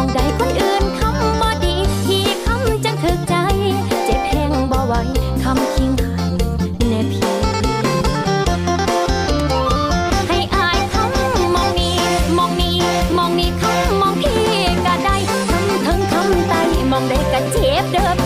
องใดคนอื่นคำบอดี ที่คำจังถึกใจ เจ็บแห้งบ่ไหวคำคิงหันแน่พี่ให้อายคำมองนี้มองนี้มองนี้คำมองพี่ก็ได้คำทั้งคำไตมองได้ก็เจ็บเด้อ